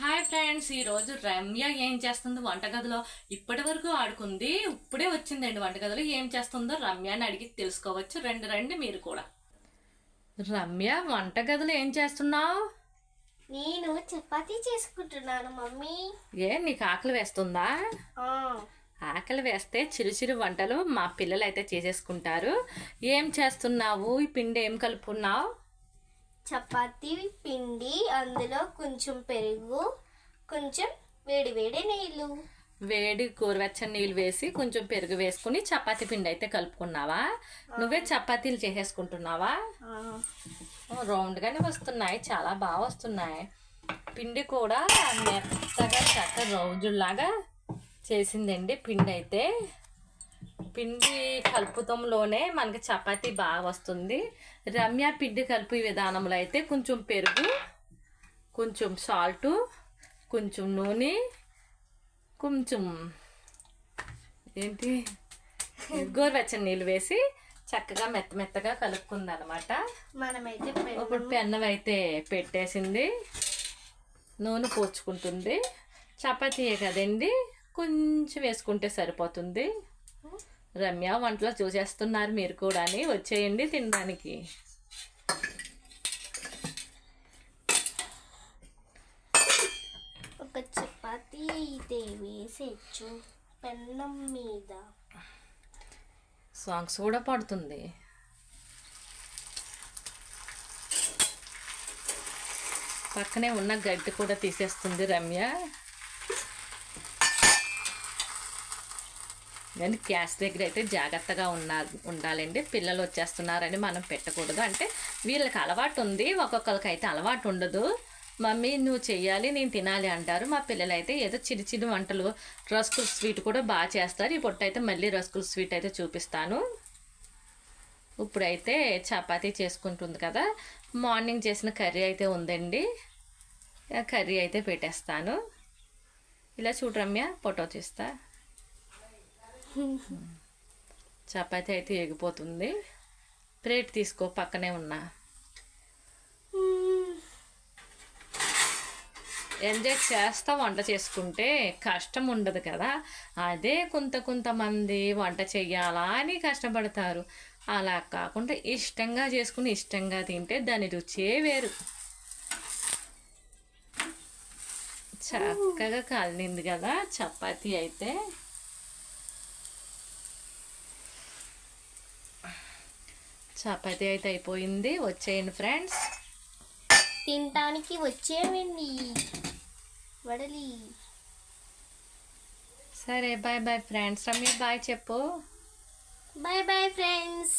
Hi friends ఈ రోజు రమ్య ఏం చేస్తుందో వంటగదిలో? ఇప్పటి వరకు ఆడుకుంది ఇప్పుడే వచ్చిందండి వంటగదిలో. ఏం చేస్తుందో రమ్య అని అడిగి తెలుసుకోవచ్చు. రండి రండి మీరు కూడా. రమ్య వంటగదిలో ఏం చేస్తున్నావు? నేను చపాతీ చేసుకుంటున్నాను మమ్మీ. ఏ నీకు ఆకలి వేస్తుందా? ఆకలి వేస్తే చిరు చిరు వంటలు మా పిల్లలు అయితే చేసేసుకుంటారు. ఏం చేస్తున్నావు? ఈ పిండి ఏం కలుపుకున్నావు? చపాతీ పిండి అందులో కొంచెం పెరుగు కొంచెం వేడి వేడి నీళ్ళు. వేడి గోరువెచ్చని నీళ్ళు వేసి కొంచెం పెరుగు వేసుకుని చపాతీ పిండి అయితే కలుపుకున్నావా? నువ్వే చపాతీలు చేసేసుకుంటున్నావా? రౌండ్గానే వస్తున్నాయి. చాలా బాగా వస్తున్నాయి. పిండి కూడా మెత్తగా చక్క రోజుల్లాగా చేసిందండి పిండి అయితే. పిండి కలుపుతంలోనే మనకి చపాతీ బాగా వస్తుంది. రమ్య పిండి కలుపు విధానంలో అయితే కొంచెం పెరుగు కొంచెం సాల్టు కొంచెం నూనె కొంచెం ఏంటి? గోరువెచ్చని నీళ్ళు వేసి చక్కగా మెత్త మెత్తగా కలుపుకుంది అనమాట మనమైతే ఇప్పుడు పెన్నం అయితే పెట్టేసింది. నూనె పోచుకుంటుంది. చపాతీయే కదండి. కొంచెం వేసుకుంటే సరిపోతుంది. రమ్య వంటలో చూసేస్తున్నారు మీరు కూడా వచ్చేయండి తినడానికి. ఒక చపాతీ అయితే వేసేచ్చు పెన్నం మీద. సాంగ్స్ కూడా పడుతుంది. పక్కనే ఉన్న గడ్డి కూడా తీసేస్తుంది రమ్య. కానీ గ్యాస్ దగ్గర అయితే జాగ్రత్తగా ఉన్నా ఉండాలండి. పిల్లలు వచ్చేస్తున్నారని మనం పెట్టకూడదు. అంటే వీళ్ళకి అలవాటు ఉంది ఒక్కొక్కరికి అయితే అలవాటు ఉండదు. మమ్మీ నువ్వు చేయాలి నేను తినాలి అంటారు. మా పిల్లలు అయితే ఏదో చిన్న చిన్న వంటలు రస్కుల్ స్వీట్ కూడా బాగా చేస్తారు. ఈ పొట్టు అయితే మళ్ళీ రస్కుల్ స్వీట్ అయితే చూపిస్తాను. ఇప్పుడైతే చపాతీ చేసుకుంటుంది కదా. మార్నింగ్ చేసిన కర్రీ అయితే ఉందండి. కర్రీ అయితే పెట్టేస్తాను. ఇలా చూడు రమ్య ఫోటో తీస్తా. చపాతి అయితే ఎగిపోతుంది. ప్లేట్ తీసుకో పక్కనే ఉన్నా. ఎంజాయ్ చేస్తా వంట చేసుకుంటే కష్టం ఉండదు కదా. అదే కొంత కొంతమంది వంట చెయ్యాలా అని కష్టపడతారు. అలా కాకుండా ఇష్టంగా చేసుకుని ఇష్టంగా తింటే దాని రుచే వేరు. చక్కగా కాలింది కదా చపాతీ అయితే. చపాతీ అయితే అయిపోయింది. వచ్చేయండి ఫ్రెండ్స్. తినటానికి వచ్చేవండి వడలి. సరే bye bye friends. Ramya bye చెప్పు. Bye bye friends.